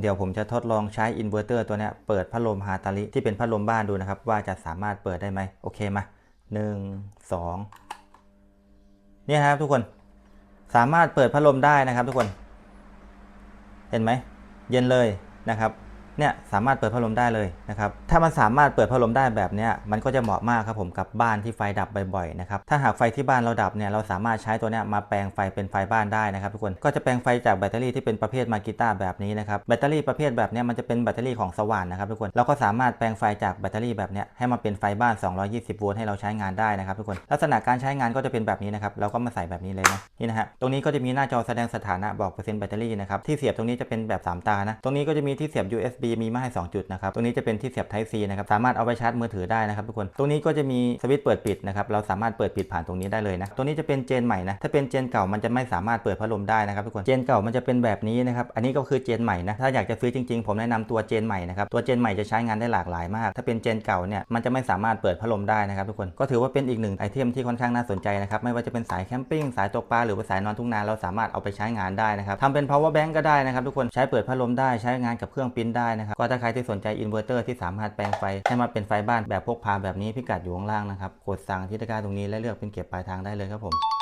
เดี๋ยวผมจะทดลองใช้อินเวอร์เตอร์ตัวนี้เปิดพัดลมฮาตาลิที่เป็นพัดลมบ้านดูนะครับ ว่าจะสามารถเปิดได้ไหมโอเคมาหนึ่งสองเนี่ยครับทุกคนสามารถเปิดพัดลมได้นะครับทุกคน เห็นไหม เย็นเลยนะครับ เนี่ยสามารถเปิดพัดลมได้เลยนะครับถ้ามันสามารถเปิดพัดลมได้แบบเนี้ยมันก็จะเหมาะมากครับผมกับบ้านที่ไฟดับบ่อยๆนะครับถ้าหากไฟที่บ้านเราดับเนี่ยเราสามารถใช้ตัวเนี้ยมาแปลงไฟเป็นไฟบ้านได้นะครับทุกคนก็จะแปลงไฟจากแบตเตอรี่ที่เป็นประเภทมากิต้าแบบนี้นะครับแบตเตอรี่ประเภทแบบเนี้ยมันจะเป็นแบตเตอรี่ของสว่านนะครับทุกคนเราก็สามารถแปลงไฟจากแบตเตอรี่แบบเนี้ยให้มาเป็นไฟบ้าน 220 โวลต์ให้เราใช้งานได้นะครับทุกคนลักษณะการใช้งานก็จะเป็นแบบนี้นะครับเราก็มาใส่แบบนี้เลยนะนี่นะฮะตรงนี้ก็จะมีหน้าจอแสดงสถานะบอกเปอร์เซ็นต์แบตเตอรี่นะครับที่เสียบตรงนี้จะเป็นแบบ 3 ตานะตรงนี้ก็จะมีที่เสียบ USB มีมาให้ 2 จุดนะครับตรงนี้จะเป็นที่เสียบ Type C นะครับสามารถเอาไปชาร์จมือถือได้นะครับทุกคนตรงนี้ก็จะมีสวิตช์เปิดปิดนะครับเราสามารถเปิดปิดผ่านตรงนี้ได้เลยนะตรงนี้จะเป็นเจนใหม่นะถ้าเป็นเจนเก่ามันจะไม่สามารถเปิดพัดลมได้นะครับทุกคนเจนเก่ามันจะเป็นแบบนี้นะครับอันนี้ก็คือเจนใหม่นะถ้าอยากจะซื้อจริงๆ ผมแนะนำตัวเจนใหม่นะครับตัวเจนใหม่จะใช้งานได้หลากหลายมาก ถ้าเป็นเจนเก่าเนี่ยมันจะไม่สามารถเปิดพัดลมได้นะครับทุกคนก็ถือว่าเป็นอีกหนึ่งไอเทมที่ค่อนข้างน่าสนใจนะครับไม่ว่าจะเป็นสายแคมปิ้งสายตกปลาหรือว่าสายนอนทุ่งนาเราสามารถเอาไปใช้งานได้นะครับทำเป็น power bank ก็ได้นะครับทุกคนใช้เปิดพัดลมได้ใช้งานกับเครื่องปริ้นได้นะครับ ก็ถ้าใครที่สนใจอินเวอร์เตอร์ที่สามารถแปลงไฟ ให้มาเป็นไฟบ้านแบบพกพาแบบนี้พิกัดอยู่ข้างล่างนะครับ กดสั่งที่ตะกร้าตรงนี้และเลือกเป็นเก็บปลายทางได้เลยครับผม